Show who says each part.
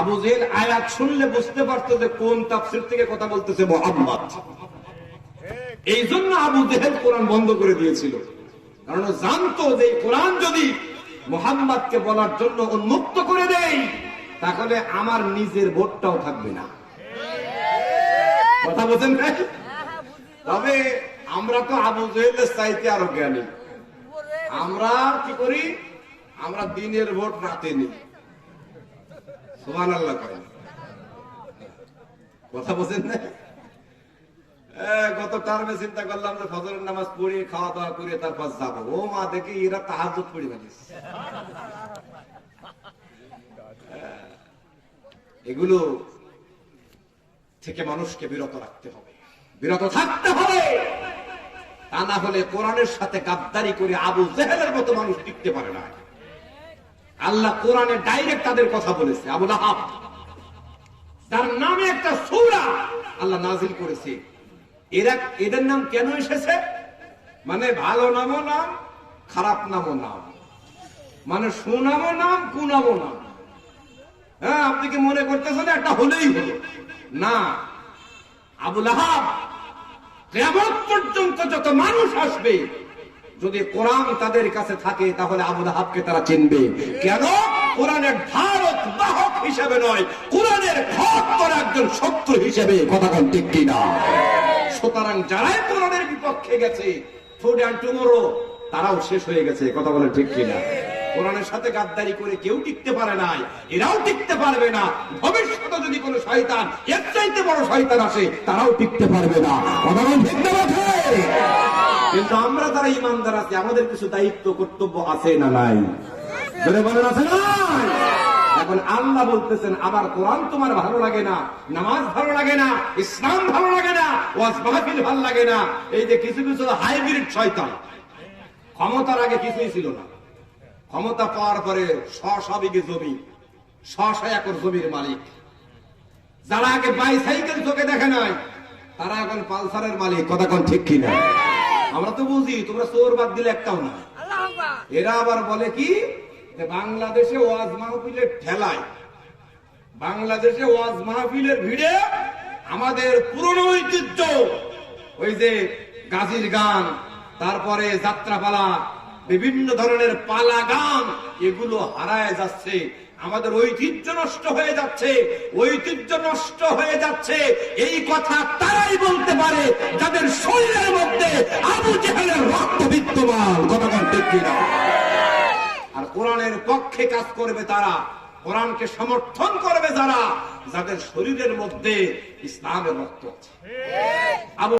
Speaker 1: আবু জেহেল আয়াত শুনলে বুঝতে পারতো যে কোন তাফসির থেকে কথা বলতেছে মোহাম্মদ। এই জন্য আবু জেহেল কোরআন বন্ধ করে দিয়েছিল। কারণ জানতো যে কোরআন যদি মোহাম্মদকে বলার জন্য উন্মুক্ত করে দেই তাহলে আমার নিজের ভোটটাও থাকবে না। কথা বলছেন তবে আমরা তো আবু জেহেলের চাইতে আরও জ্ঞানী। আমরা কি করি? আমরা দিনের ভোট রাতে নিই। আল্লাহ করেন কথা গত টার্মে চিন্তা করলাম যে ফজরের নামাজ খাওয়া দাওয়া করে তারপর যাব। ও মা এগুলো থেকে মানুষকে বিরত রাখতে হবে। বিরত থাকতে হবে। তা না হলে কোরআনের সাথে গাদ্দারি করে আবু জেহেলের মতো মানুষ টিকতে পারে না। আল্লাহ কোরআনে ডাইরেক্ট তাদের কথা বলেছে, আবু লাহাব। তার নামে একটা সূরা আল্লাহ নাজিল করেছে। এরা এদের নাম কেন এসেছে? মানে ভালো নামও নাম, খারাপ নামও নাম। মানে সুনামও নাম, কুনামও নাম। হ্যাঁ আপনি কি মনে করতেছেন একটা হলেই হলো? না। আবুল আহাব কেমন পর্যন্ত যত মানুষ আসবে যদি কোরআন তাদের কাছে থাকে, তাহলে আবুল আহাবকে তারা চিনবে। কেন? কোরআনের ধারক বাহক হিসেবে নয়, কোরআনের ভক্তর একজন শত্রু হিসেবে। কথা কোন ঠিক কিনা? সুতরাং যারাই কোরআনের বিপক্ষে গেছে টুডে অ্যান্ড টুমোরো তারাও শেষ হয়ে গেছে। কথা বলে ঠিক কিনা? কোরআনের সাথে গাদ্দারি করে কেউ টিকতে পারে নাই, এরাও টিকতে পারবে না। ভবিষ্যতে যদি কোনো শয়তান, এর চাইতে বড় শয়তান আসে, তারাও টিকতে পারবে না। কথা বলে ঠিক না? কিন্তু আমরা যারা ইমানদার আছি, আমাদের কিছু দায়িত্ব, কর্তব্য আছে না নাই? বলেন, আছে নাই? এখন আল্লাহ বলতেছেন আবার কোরআন তোমার ভালো লাগে না, নামাজ ভালো লাগে না, ইসলাম ভালো লাগে না, ওয়াজ মাহফিল ভালো লাগে না। এই যে কিছু কিছু হাইব্রিড শয়তান। ক্ষমতার আগে কিছুই ছিল না। ক্ষমতা পাওয়ার পরে শ শ জমি শ শ একর জমির মালিক। যারা আগে বাইসাইকেল চোখে দেখে নাই, তারা এখন পালসারের মালিক, কথা কোন ঠিক কিনা? আমরা তো বুঝি তোমরা চোর বাদ দিলে একটাও না। এরা আবার বলে কি? যে বাংলাদেশে ওয়াজ মাহফিলের ঠেলায় বাংলাদেশে ওয়াজ মাহফিলের ভিড়ে আমাদের পুরনো ঐতিহ্য ওই যে গাজীর গান তারপরে যাত্রাপালা বিভিন্ন ধরনের পালা গান এগুলো হারায় যাচ্ছে। আমাদের ঐতিহ্য নষ্ট হয়ে যাচ্ছে। ঐতিহ্য নষ্ট হয়ে যাচ্ছে। এই কথা তারাই বলতে পারে যাদের শরীরের মধ্যে আবু জেহেলের রক্ত বিদ্যমান। বল ঠিক কিনা? আর কোরআনের পক্ষে কাজ করবে তারা, কোরআনকে সমর্থন করবে যারা, যাদের শরীরের মধ্যে ইসলামের রক্ত আছে।